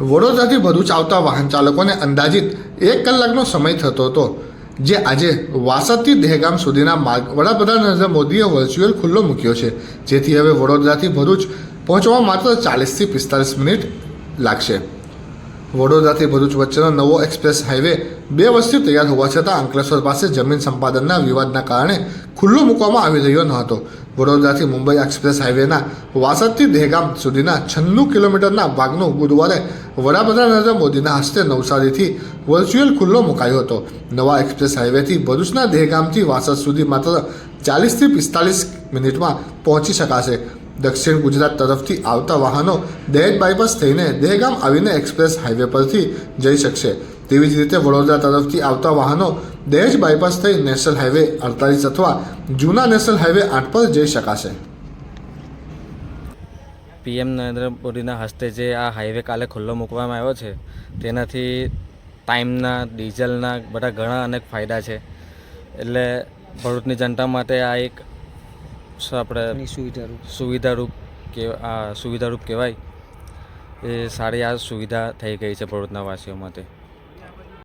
વડોદરાથી ભરૂચ આવતા વાહન ચાલકોને અંદાજિત એક કલાકનો સમય થતો હતો, જે આજે વાસદથી દહેગામ સુધીના માર્ગ વડાપ્રધાન નરેન્દ્ર મોદીએ વર્ચ્યુઅલ ખુલ્લો મૂક્યો છે, જેથી હવે વડોદરાથી ભરૂચ પહોંચવા માત્ર ચાલીસથી પિસ્તાલીસ મિનિટ લાગશે. વડોદરાથી ભરૂચ વચ્ચેનો નવો એક્સપ્રેસ હાઈવે બે વર્ષથી તૈયાર હોવા છતાં અંકલેશ્વર પાસે જમીન સંપાદનના વિવાદના કારણે ખુલ્લો મૂકવામાં આવી રહ્યો ન હતો. વડોદરાથી મુંબઈ એક્સપ્રેસ હાઈવેના વાસદથી દહેગામ સુધીના છન્નું કિલોમીટરના ભાગનો બુધવારે વડાપ્રધાન નરેન્દ્ર મોદીના હસ્તે નવસારીથી વર્ચ્યુઅલ ખુલ્લો મુકાયો હતો. નવા એક્સપ્રેસ હાઈવેથી ભરૂચના દહેગામથી વાસદ સુધી માત્ર ચાલીસથી પિસ્તાલીસ મિનિટમાં પહોંચી શકાશે. દક્ષિણ ગુજરાત તરફથી આવતા વાહનો દહેજ બાયપાસ થઈને દહેગામ આવીને એક્સપ્રેસ હાઈવે પરથી જઈ શકશે. તેવી જ રીતે વડોદરા તરફથી આવતા વાહનો દહેજ બાયપાસ થઈ નેશનલ હાઈવે અડતાલીસ અથવા જૂના નેશનલ હાઈવે આઠ પર જઈ શકાશે. પીએમ નરેન્દ્ર મોદીના હસ્તે જે આ હાઈવે કાલે ખુલ્લો મૂકવામાં આવ્યો છે, તેનાથી ટાઈમના ડીઝલના બધા ઘણા અનેક ફાયદા છે. એટલે ભરૂચની જનતા માટે આ એક આપણે સુવિધારૂપ. સુવિધારૂપ કે આ સુવિધારૂપ કહેવાય. એ સારી આ સુવિધા થઈ ગઈ છે ભરૂચના વાસીઓ માટે.